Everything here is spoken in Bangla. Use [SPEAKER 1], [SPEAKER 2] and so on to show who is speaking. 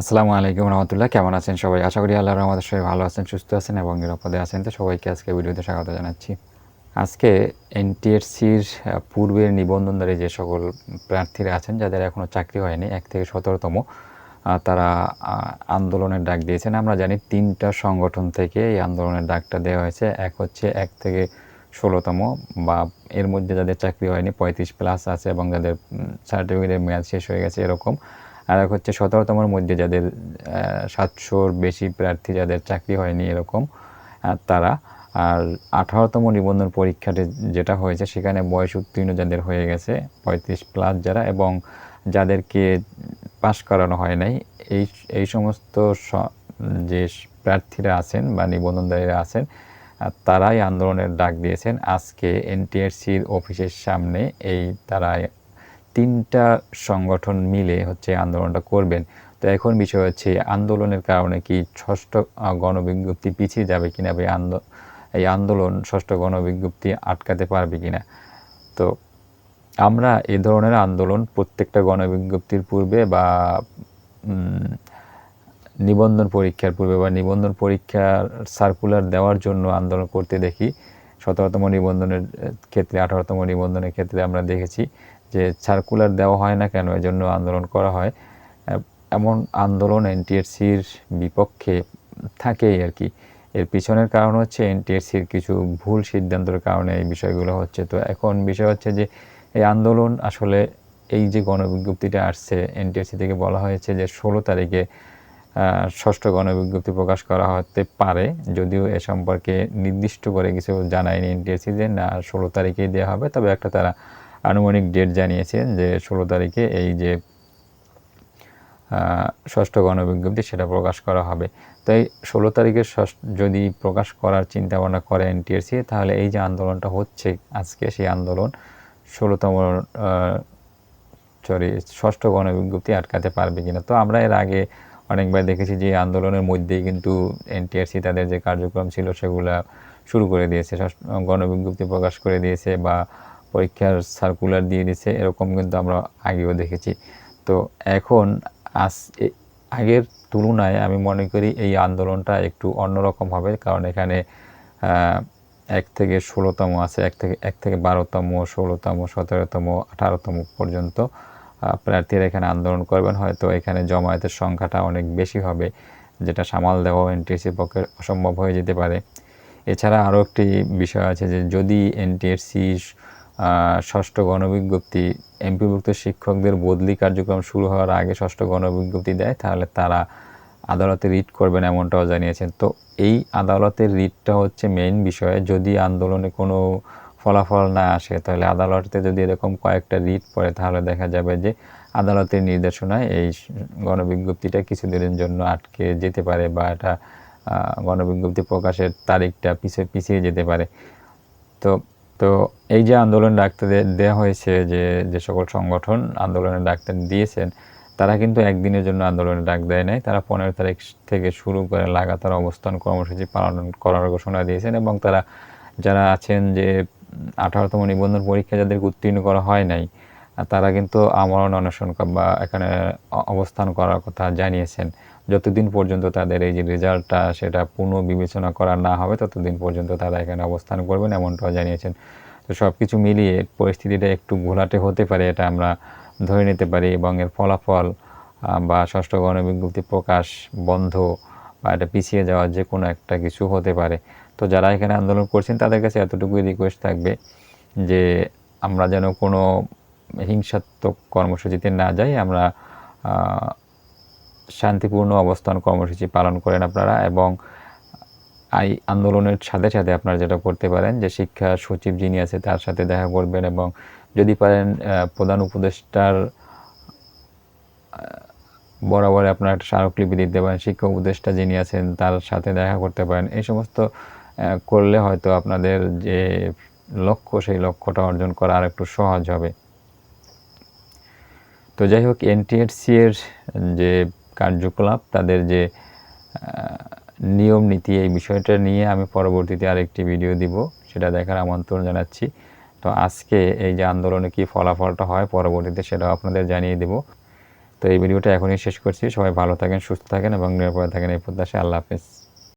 [SPEAKER 1] আসসালামু আলাইকুম রহমতুল্লাহ। কেমন আছেন সবাই? আশা করি আল্লাহর আমাদের সবাই ভালো আছেন, সুস্থ আছেন এবং নিরাপদে আছেন। তো সবাইকে আজকে ভিডিওতে স্বাগত জানাচ্ছি। আজকে এনটিএসসির পূর্বের নিবন্ধনধারী যে সকল প্রার্থীরা আছেন, যাদের এখনও চাকরি হয়নি, এক থেকে সতেরোতম তারা আন্দোলনের ডাক দিয়েছেন। আমরা জানি তিনটা সংগঠন থেকে এই আন্দোলনের ডাকটা দেওয়া হয়েছে। এক হচ্ছে এক থেকে ষোলোতম বা এর মধ্যে যাদের চাকরি হয়নি, পঁয়ত্রিশ প্লাস আছে এবং যাদের সার্টিফিকেটের মেয়াদ শেষ হয়ে গেছে এরকম। আর এক হচ্ছে সতেরোতমের মধ্যে যাদের সাতশোর বেশি প্রার্থী যাদের চাকরি হয়নি এরকম তারা। আর আঠারোতম নিবন্ধন পরীক্ষাতে যেটা হয়েছে, সেখানে বয়স উত্তীর্ণ যাদের হয়ে গেছে, পঁয়ত্রিশ প্লাস যারা, এবং যাদেরকে পাশ করানো হয় নাই, এই এই সমস্ত যে প্রার্থীরা আছেন বা নিবন্ধনদারীরা আছেন তারাই আন্দোলনের ডাক দিয়েছেন। আজকে এনটিআরসির অফিসের সামনে এই তারা তিনটা সংগঠন মিলে হচ্ছে আন্দোলনটা করবেন। তো এখন বিষয় হচ্ছে, আন্দোলনের কারণে কি ষষ্ঠ গণবিজ্ঞপ্তি পিছিয়ে যাবে কিনা বা এই আন্দোলন, ষষ্ঠ গণবিজ্ঞপ্তি আটকাতে পারবে কিনা? তো আমরা এ ধরনের আন্দোলন প্রত্যেকটা গণবিজ্ঞপ্তির পূর্বে বা নিবন্ধন পরীক্ষার পূর্বে বা নিবন্ধন পরীক্ষার সার্কুলার দেওয়ার জন্য আন্দোলন করতে দেখি। সতেরোতম নিবন্ধনের ক্ষেত্রে, আঠারোতম নিবন্ধনের ক্ষেত্রে আমরা দেখেছি যে সার্কুলার দেওয়া হয় না কেন, এজন্য আন্দোলন করা হয়। এমন আন্দোলন এনটিএসসির বিপক্ষে থাকেই আর কি। এর পিছনের কারণ হচ্ছে এনটিএসসির কিছু ভুল সিদ্ধান্তের কারণে এই বিষয়গুলো হচ্ছে। তো এখন বিষয় হচ্ছে যে, এই আন্দোলন আসলে এই যে গণবিজ্ঞপ্তিটা আসছে এনটিএসসি থেকে বলা হয়েছে যে ষোলো তারিখে ষষ্ঠ গণবিজ্ঞপ্তি প্রকাশ করা হতে পারে, যদিও এ সম্পর্কে নির্দিষ্ট করে কিছু জানায়নি এনটিএসসি যে না, ষোলো তারিখেই দেওয়া হবে, তবে একটা তারা আনুমানিক ডেট জানিয়েছেন যে ষোলো তারিখে এই যে ষষ্ঠ গণবিজ্ঞপ্তি সেটা প্রকাশ করা হবে। তো এই ষোলো তারিখে যদি প্রকাশ করার চিন্তা ভাবনা করে এনটিএসসি তাহলে এই যে আন্দোলনটা হচ্ছে আজকে, সেই আন্দোলন ষোলোতম সরি ষষ্ঠ গণবিজ্ঞপ্তি আটকাতে পারবে কিনা। তো আমরা এর আগে অনেকবার দেখেছি যে আন্দোলনের মধ্যেই কিন্তু এনটিআরসি তাদের যে কার্যক্রম ছিল সেগুলা শুরু করে দিয়েছে গণবিজ্ঞপ্তি প্রকাশ করে দিয়েছে বা পরীক্ষার সার্কুলার দিয়ে দিয়েছে, এরকম কিন্তু আমরা আগেও দেখেছি। তো এখন এ- আগের তুলনায় আমি মনে করি এই আন্দোলনটা একটু অন্যরকম হবে কারণ এখানে এক থেকে ষোলোতম আছে, এক থেকে এক থেকে বারোতম, ষোলোতম, সতেরোতম, আঠারোতম পর্যন্ত প্রার্থীরা এখানে আন্দোলন করবেন, হয়তো এখানে জমায়েতের সংখ্যাটা অনেক বেশি হবে, যেটা সামাল দেওয়া এনটিএসসির পক্ষে অসম্ভব হয়ে যেতে পারে। এছাড়া আরও একটি বিষয় আছে যে, যদি এনটিএসসি ষষ্ঠ গণবিজ্ঞপ্তি, এমপিভুক্ত শিক্ষকদের বদলি কার্যক্রম শুরু হওয়ার আগে ষষ্ঠ গণবিজ্ঞপ্তি দেয়, তাহলে তারা আদালতে রিট করবেন এমনটাও জানিয়েছেন। তো এই আদালতের রিটটা হচ্ছে মেইন বিষয়। যদি আন্দোলনে কোনো ফলাফল না আসে, তাহলে আদালতে যদি এরকম কয়েকটা রিট পড়ে, তাহলে দেখা যাবে যে আদালতের নির্দেশনায় এই গণবিজ্ঞপ্তিটা কিছুদিনের জন্য আটকে যেতে পারে বা এটা গণবিজ্ঞপ্তি প্রকাশের তারিখটা পিছিয়ে পিছিয়ে যেতে পারে। তো তো এই যে আন্দোলন ডাকতে দে- দেওয়া হয়েছে যে যে সকল সংগঠন আন্দোলনের ডাক্তার দিয়েছেন, তারা কিন্তু একদিনের জন্য আন্দোলনে ডাক দেয় নাই, তারা পনেরো তারিখ থেকে শুরু করে লাগাতার অবস্থান কর্মসূচি পালন করার ঘোষণা দিয়েছেন এবং তারা, যারা আছেন যে আঠারোতম নিবন্ধন পরীক্ষা যাদেরকে উত্তীর্ণ করা হয় নাই, তারা কিন্তু আমরণ অনশন বা এখানে অবস্থান করার কথা জানিয়েছেন। যতদিন পর্যন্ত তাদের এই যে রেজাল্টটা সেটা পুনঃ বিবেচনা করা না হবে, ততদিন পর্যন্ত তারা এখানে অবস্থান করবেন এমনটাও জানিয়েছেন। তো সব কিছু মিলিয়ে পরিস্থিতিটা একটু ঘোলাটে হতে পারে এটা আমরা ধরে নিতে পারি এবং এর ফলাফল বা ষষ্ঠ গণবিজ্ঞপ্তি প্রকাশ বন্ধ বা এটা পিছিয়ে যাওয়ার যে কোনো একটা কিছু হতে পারে। তো যারা এখানে আন্দোলন করছেন, তাদের কাছে এতটুকুই রিকোয়েস্ট থাকবে যে আমরা যেন কোনো হিংসাত্মক কর্মসূচিতে না যাই, আমরা শান্তিপূর্ণ অবস্থান কর্মসূচি পালন করেন আপনারা এবং এই আন্দোলনের সাথে সাথে আপনারা যেটা করতে পারেন যে শিক্ষা সচিব যিনি আছে তার সাথে দেখা করবেন এবং যদি পারেন প্রধান উপদেষ্টার বরাবর আপনার একটা স্মারকলিপি দিতে পারেন, শিক্ষা উপদেষ্টা যিনি আছেন তার সাথে দেখা করতে পারেন। এই সমস্ত করলে হয়তো আপনাদের যে লক্ষ্য, সেই লক্ষ্যটা অর্জন করা আর একটু সহজ হবে। তো যাই হোক এনটিএসসি এর যে কার্যকলাপ, তাদের যে নিয়ম নীতি, এই বিষয়টা নিয়ে আমি পরবর্তীতে আরেকটি ভিডিও দিব, সেটা দেখার আমন্ত্রণ জানাচ্ছি। তো আজকে এই যে আন্দোলনে কি ফলাফলটা হয়, পরবর্তীতে সেটাও আপনাদের জানিয়ে দেব। তো এই ভিডিওটা এখনই শেষ করছি। সবাই ভালো থাকেন, সুস্থ থাকেন এবং নিরাপদে থাকেন এই প্রত্যাশায়। আল্লাহ হাফেজ।